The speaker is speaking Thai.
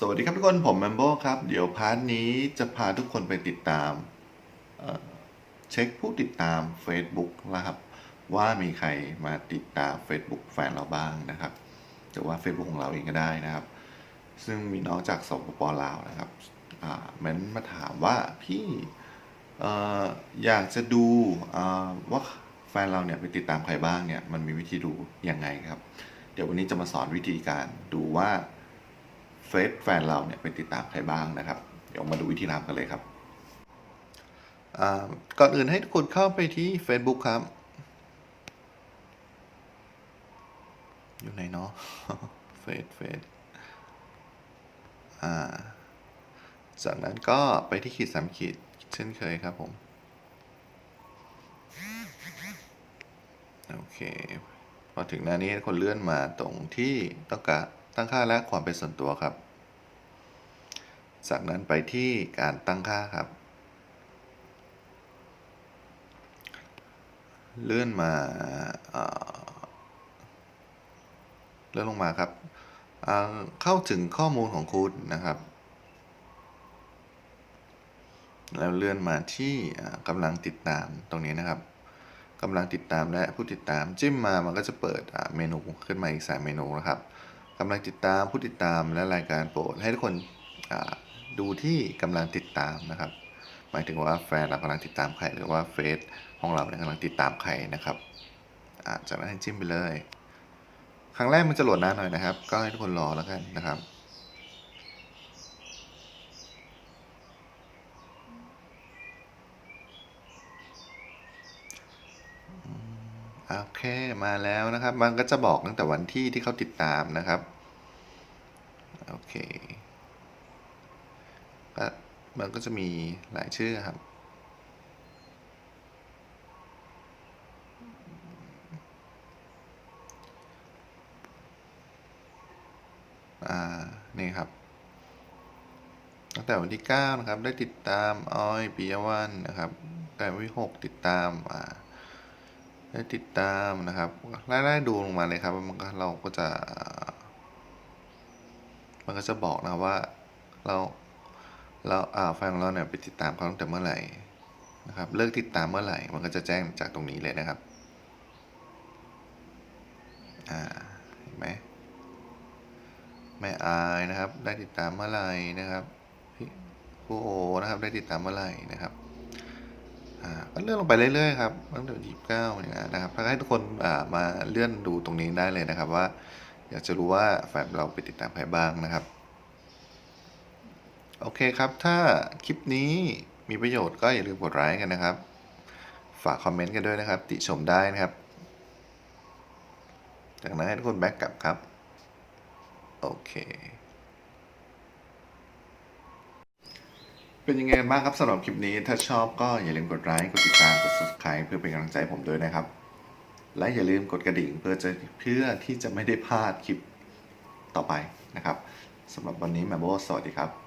สวัสดีครับทุกคนผมแมมโบครับ เดี๋ยวพาร์ทนี้จะพาทุกคนไปติดตามเเช็คผู้ติดตาม Facebook นะครับ ว่ามีใครมาติดตาม Facebook แฟนเราบ้างนะครับหรือว่า Facebook ของเราเองก็ได้นะครับ ซึ่งมีน้องจากสปปลาวนะครับอ่าเม้นมาถามว่าพี่อ่อยากจะดูว่าแฟนเราเนี่ยไปติดตามใครบ้างเนี่ยมันมีวิธีดูยังไงครับ เดี๋ยววันนี้จะมาสอนวิธีการดูว่า เฟซแฟนเราเนี่ยไปติดตามใครบ้างนะครับ เดี๋ยวมาดูวิธีทำกันเลยครับก่อนอื่นให้ทุกคนเข้าไปที่ Facebook ครับ อยู่ไหนเนาะเฟซเฟซจากนั้นก็ไปที่ขีดสามขีดเช่นเคยครับผม โอเค พอถึงหน้านี้คนเลื่อนมาตรงที่ต้องการ ตั้งค่าและความเป็นส่วนตัวครับ จากนั้นไปที่การตั้งค่าครับ เลื่อนมาเอ่อเลื่อนลงมาครับ เข้าถึงข้อมูลของคุณนะครับ แล้วเลื่อนมาที่กำลังติดตามตรงนี้นะครับกำลังติดตามและผู้ติดตามจิ้มมามันก็จะเปิดเมนูขึ้นมาอีกสามเมนูนะครับ กำลังติดตามผู้ติดตามและรายการโปรดให้ทุกคนดูที่กำลังติดตามนะครับ หมายถึงว่าแฟนเรากำลังติดตามใครหรือว่าเฟซของเราเนี่ยกำลังติดตามใครนะครับจากนั้นให้จิ้มไปเลย ครั้งแรกมันจะโหลดนานหน่อยนะครับ ก็ให้ทุกคนรอแล้วกันนะครับ โอเคมาแล้วนะครับ มันก็จะบอกตั้งแต่วันที่ที่เขาติดตามนะครับ โอเคมันก็จะมีหลายชื่อครับ อ่า นี่ครับ ตั้งแต่วันที่ 9 นะครับ ได้ติดตามอ้อยปิยวันนะครับ แต่วันที่ 6 ติดตาม อ่า ได้ติดตามนะครับไล่ๆดูลงมาเลยครับมันก็เราก็จะ มันก็จะบอกนะว่าเราเราอ่าแฟนของเราเนี่ยไปติดตามเขาตั้งแต่เมื่อไหร่นะครับเลิกติดตามเมื่อไหร่ มันก็จะแจ้งจากตรงนี้เลยนะครับอ่าเห็นไหมแม่อายนะครับ ได้ติดตามเมื่อไหร่นะครับพี่โอนะครับ ได้ติดตามเมื่อไหร่นะครับ อ่าก็เลื่อนลงไปเรื่อยๆครับตั้งแต่ยี่สิบเก้าเนี่ยนะครับถ้าให้ทุกคนอ่ามาเลื่อนดูตรงนี้ได้เลยนะครับว่า อยากจะรู้ว่าแฟนเราไปติดตามใครบ้างนะครับ โอเคครับ ถ้าคลิปนี้มีประโยชน์ก็อย่าลืมกดไลค์กันนะครับ ฝากคอมเมนต์กันด้วยนะครับ ติชมได้นะครับ จากนั้นให้ทุกคนแบ็กกลับครับ โอเค เป็นยังไงบ้างครับสำหรับคลิปนี้ ถ้าชอบก็อย่าลืมกดไลค์กดติดตามกด subscribe เพื่อเป็นกำลังใจผมด้วยนะครับ และอย่าลืมกดกระดิ่งเพื่อจะเพื่อที่จะไม่ได้พลาดคลิปต่อไปนะครับสำหรับวันนี้แมโบสวัสดีครับ